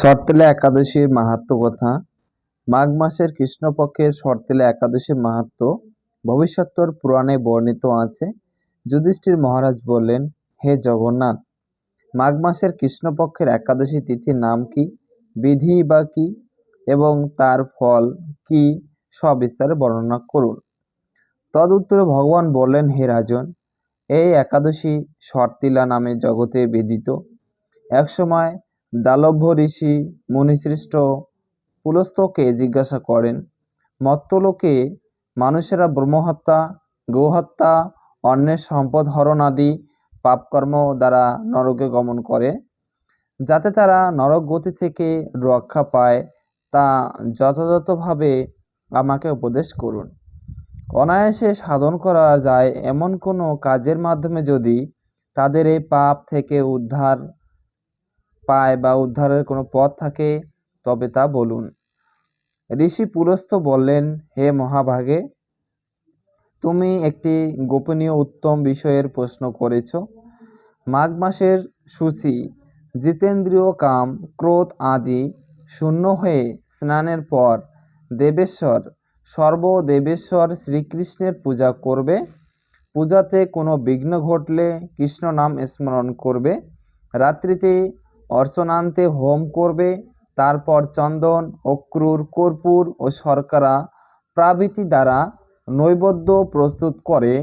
শর্তেলা একাদশীর মাহাত্ম্য কথা। মাঘ মাসের কৃষ্ণপক্ষের শর্তেলা একাদশীর মাহাত্ম্য ভবিষ্যত্তর পুরাণে বর্ণিত আছে। যুধিষ্ঠির মহারাজ বললেন, হে জগন্নাথ, মাঘ মাসের কৃষ্ণপক্ষের একাদশী তিথির নাম কি? বিধি বা কি? এবং তার ফল কি? সবিস্তারে বর্ণনা করুন। তদুত্তরে ভগবান বললেন, হে রাজন, এই একাদশী শর্তিলা নামে জগতে বিদিত। একসময় দালভ্য ঋষি মুনিশ্রেষ্ঠ পুলস্তকে জিজ্ঞাসা করেন, মত্তলোকে মানুষেরা ব্রহ্মহত্যা, গোহত্যা অন্যের সম্পদ হরণ আদি পাপকর্ম দ্বারা নরকে গমন করে, যাতে তারা নরক গতি থেকে রক্ষা পায়, তা যথাযথভাবে আমাকে উপদেশ করুন। অনায়াসে সাধন করা যায় এমন কোনো কাজের মাধ্যমে যদি তাদের এই পাপ থেকে উদ্ধার পায় বা উদ্ধারের কোনো পথ থাকে, তবে তা বলুন। ঋষি পুরস্থ বললেন, হে মহাভাগে, তুমি একটি গোপনীয় উত্তম বিষয়ের প্রশ্ন করেছ। মাঘ মাসের সূচি, জিতেন্দ্রীয় কাম, ক্রোধ আদি শূন্য হয়ে স্নানের পর দেবেশ্বর, সর্বদেবেশ্বর শ্রীকৃষ্ণের পূজা করবে। পূজাতে কোনো বিঘ্ন ঘটলে কৃষ্ণ নাম স্মরণ করবে। রাত্রিতে অর্চনান্তে হোম করবে, তারপর চন্দন, অক্রুর, কর্পূর ও শর্করা প্রভৃতি দ্বারা নৈবেদ্য প্রস্তুত করে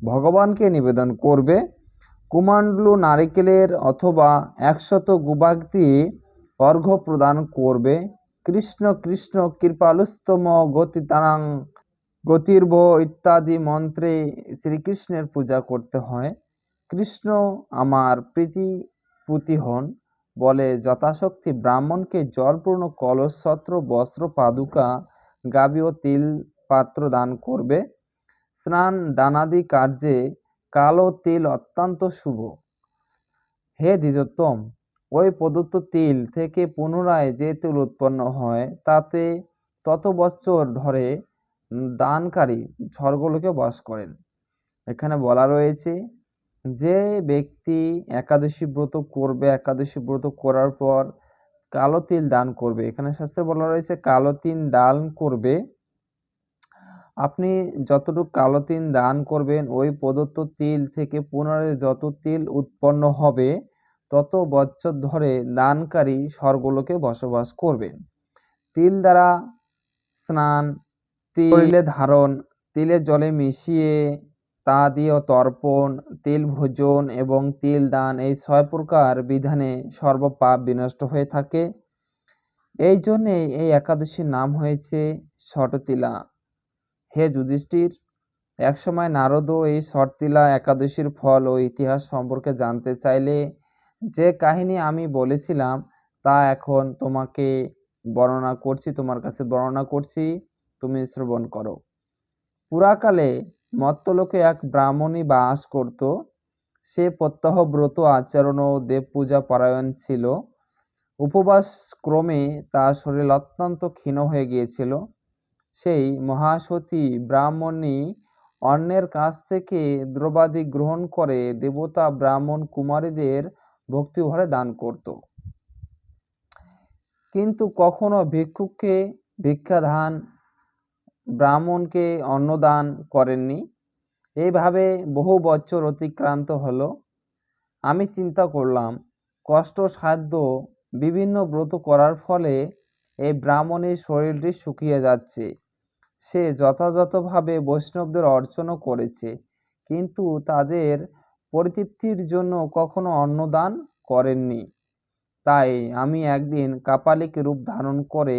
ভগবানকে নিবেদন করবে। কুমাণ্ডলু নারিকেলের অথবা একশত গুবাগ দিয়ে অর্ঘ্য প্রদান করবে। কৃষ্ণ কৃষ্ণ, কৃপালুস্তম, গতিতানাং গতির্ভ ইত্যাদি মন্ত্রে শ্রীকৃষ্ণের পূজা করতে হয়। কৃষ্ণ আমার প্রীতি পুতি হন। বলে, যথাশক্তি ব্রাহ্মণকে জলপূর্ণ কলস ছত্র বস্ত্র, পাদুকা, গাবি ও তিল পাত্র দান করবে। স্নান দানাদি কার্যে কালো তিল অত্যন্ত শুভ। হে দ্বিজোত্তম, ওই প্রদত্ত তিল থেকে পুনরায় যে তিল উৎপন্ন হয়, তাতে তত বৎসর ধরে দানকারী স্বর্গলোকে বাস করেন। এখানে বলা রয়েছে যে ব্যক্তি একাদশী ব্রত করবে, একাদশী ব্রত করার পর কালো তিল দান করবে, এখানে শাস্ত্রে বলা রয়েছে কালো তিল দান করবে। আপনি যতটুকু কালো তিল দান করবেন, ওই প্রদত্ত তিল থেকে পুনরায় যত তিল উৎপন্ন হবে, তত বছর ধরে দানকারী স্বর্গলোকে বসবাস করবেন। তিল দ্বারা স্নান, তিলে ধারণ তিলের জলে মিশিয়ে তা দিয়ে তর্পণ, তিল ভোজন এবং তিল দান এই ছয় প্রকার বিধানে সর্বপাপ বিনষ্ট হয়ে থাকে। এই জন্যে এই একাদশীর নাম হয়েছে ষটতিলা হে যুধিষ্ঠির, একসময় নারদও এই ষটতিলা একাদশীর ফল ও ইতিহাস সম্পর্কে জানতে চাইলে যে কাহিনী আমি বলেছিলাম তা এখন তোমাকে বর্ণনা করছি, তোমার কাছে বর্ণনা করছি, তুমি শ্রবণ করো। পুরাকালে মত্তলোকে এক ব্রাহ্মণী বাস করত। সে প্রত্যহ ব্রত আচরণ ও দেব পূজা পরায়ণ ছিল। উপবাস ক্রমে তার শরীর অত্যন্ত ক্ষীণ হয়ে গিয়েছিল। সেই মহাসতী ব্রাহ্মণী অন্যের কাছ থেকে দ্রবাদি গ্রহণ করে দেবতা ব্রাহ্মণ কুমারীদের ভক্তিভরে দান করত। কিন্তু কখনো ভিক্ষুককে ভিক্ষাদান ব্রাহ্মণকে অন্নদান করেননি। এইভাবে বহু বছর অতিক্রান্ত হলো। আমি চিন্তা করলাম, কষ্ট সাধ্য বিভিন্ন ব্রত করার ফলে এই ব্রাহ্মণের শরীরটি শুকিয়ে যাচ্ছে। সে যথাযথভাবে বৈষ্ণবদের অর্চনও করেছে, কিন্তু তাদের পরিতৃপ্তির জন্য কখনো অন্নদান করেননি। তাই আমি একদিন কাপালিক রূপ ধারণ করে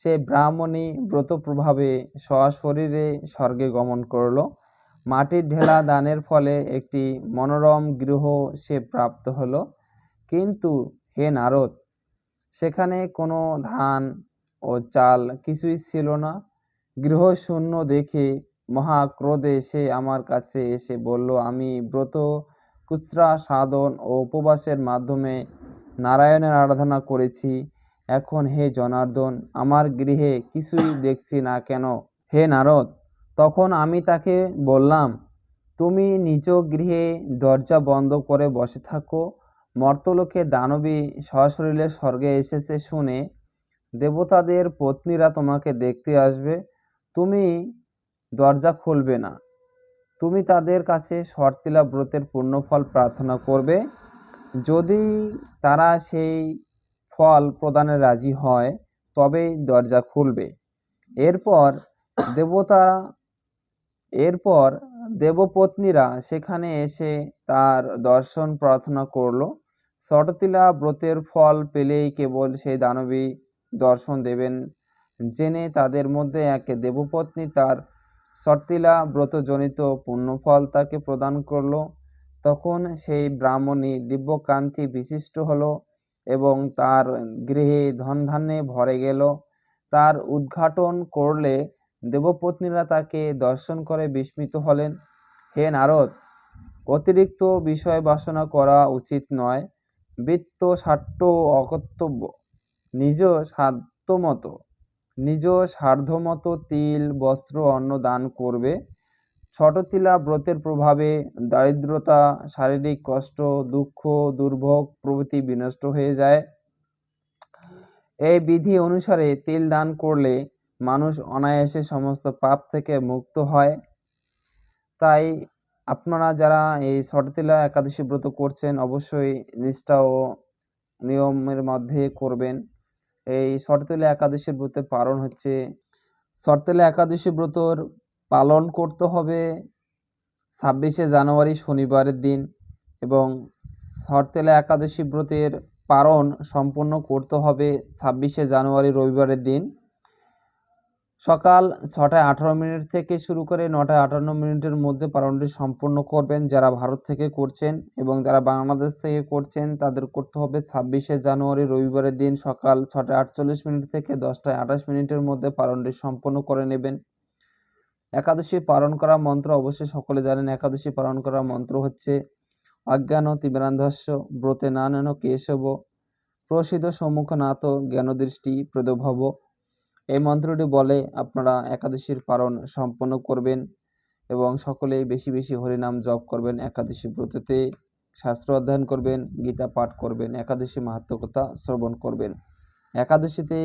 সে ব্রাহ্মণী ব্রত প্রভাবে সশরীরে স্বর্গে গমন করল। মাটির ঢেলা দানের ফলে একটি মনোরম গৃহ সে প্রাপ্ত হলো। কিন্তু হে নারদ, সেখানে কোনো ধান ও চাল কিছুই ছিল না। গৃহশূন্য দেখে মহাক্রোধে সে আমার কাছে এসে বলল, আমি ব্রত, কুৎসা, সাধন ও উপবাসের মাধ্যমে নারায়ণের আরাধনা করেছি। এখন হে জনার্দন, আমার গৃহে কিছুই দেখছি না কেন? হে নারদ, তখন আমি তাকে বললাম, তুমি নিজ গৃহে দরজা বন্ধ করে বসে থাকো। মর্তলোকে দানবী সশরীরে স্বর্গে এসেছে শুনে দেবতাদের পত্নীরা তোমাকে দেখতে আসবে। তুমি দরজা খুলবে না। তুমি তাদের কাছে শর্তিলা ব্রতের পূর্ণফল প্রার্থনা করবে। যদি তারা সেই ফল প্রদানে রাজি হয়, তবেই দরজা খুলবে। এরপর দেবতা, এরপর দেবপত্নীরা সেখানে এসে তার দর্শন প্রার্থনা করল। শরতিলা ব্রতের ফল পেলেই কেবল সেই দানবী দর্শন দেবেন। জেনে তাদের মধ্যে এক দেবপত্নী তার শর্তিলা ব্রতজনিত পুণ্যফল তাকে প্রদান করল। তখন সেই ব্রাহ্মণী দিব্যকান্তি বিশিষ্ট হলো। এবং তার গৃহে ধনধান্যে ভরে গেল। তার উদ্ঘাটন করলে দেবপত্নীরা তাকে দর্শন করে বিস্মিত হলেন। হে নারদ, অতিরিক্ত বিষয় বাসনা করা উচিত নয়। বৃত্ত স্বার্থ অকর্তব্য। নিজ সাধ্যমতো নিজ সাধ্যমতো তিল, বস্ত্র, অন্ন দান করবে। ছটতিলা ব্রতের প্রভাবে দারিদ্রতা, শারীরিক কষ্ট, দুঃখ, দুর্ভোগ প্রভৃতি বিনষ্ট হয়ে যায়। এই বিধি অনুসারে তিল দান করলে মানুষ অনায়াসে সমস্ত পাপ থেকে মুক্ত হয়। তাই আপনারা যারা এই শরতিলা একাদশী ব্রত করছেন, অবশ্যই নিষ্ঠা ও নিয়মের মধ্যে করবেন। এই শরতিলা একাদশী ব্রতের পালন হচ্ছে শরতিলা একাদশী ব্রতর পালন করতে হবে। ছাব্বিশে জানুয়ারি শনিবারের দিন এবং শরতেলা একাদশী ব্রতের পালন সম্পন্ন করতে হবে ছাব্বিশে জানুয়ারি রবিবারের দিন। সকাল ছটায় আঠারো মিনিট থেকে শুরু করে নটায় আটান্ন মিনিটের মধ্যে পালনটি সম্পন্ন করবেন। যারা ভারত থেকে করছেন এবং যারা বাংলাদেশ থেকে করছেন, তাদের করতে হবে ছাব্বিশে জানুয়ারি রবিবারের দিন সকাল ছটায় আটচল্লিশ মিনিট থেকে দশটায় আঠাশ মিনিটের মধ্যে পালনটি সম্পন্ন করে নেবেন। একাদশী পালন করা মন্ত্র অবশ্যই সকলে জানেন। একাদশী পালন করা মন্ত্র হচ্ছে অজ্ঞান তিবেরান্ধস্য ব্রতে নানন কেশব, প্রসিদ্ধ সম্মুখ সম্মুখনাথ জ্ঞানদৃষ্টি প্রদভব। এই মন্ত্রটি বলে, আপনারা একাদশীর পালন সম্পন্ন করবেন এবং সকলেই বেশি বেশি হরিনাম জপ করবেন। একাদশী ব্রততে শাস্ত্র অধ্যয়ন করবেন, গীতা পাঠ করবেন, একাদশী মাহাত্মকতা শ্রবণ করবেন। একাদশীতে,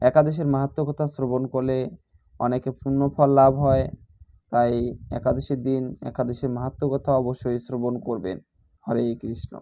একাদশীর মাহাত্মকতা শ্রবণ করলে অনেকে পূর্ণ ফল লাভ হয়, তাই একাদশীর দিন, একাদশীর মাহাত্ম কথা অবশ্যই শ্রবণ করবেন। হরে কৃষ্ণ।